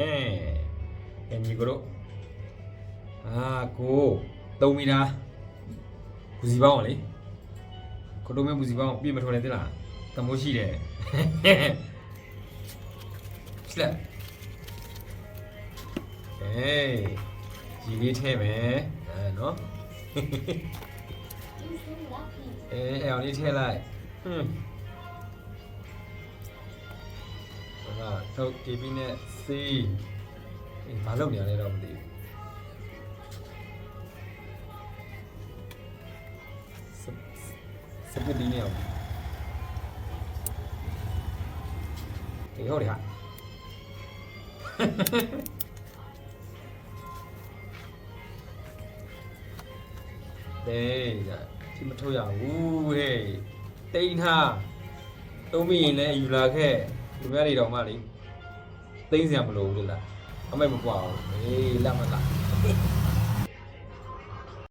အဲအညီကိုတို့အာကို3မီတာဘူးစီပေါင်းလေကိုတို့မဲဘူးစီပေါင်းပြည့်မထော်နေသလားတမိုးရှိတယ်စလက်အေးကြီးလေးထဲမယ်အဲနော်အေးအဲ့အောင်လေးထဲလိုက်ဟွန်း ဟာတော့ဒီဘီနဲ့စီအေးဘာလုပ်နေရလဲတော့မသိဘူးစစပစ်ဒီနေအောင်ဒီဟုတ်တယ်ဟာတေးကြဒီမထုတ်ရဘူးဟေးတိန်ထားသုံးမိရင်လည်းယူလာခဲ့ လူများတွေတော့မှလေသိမ့်စရာမလိုဘူးလေလားအမိုက်မကွာဘူးဟေးလက်မလား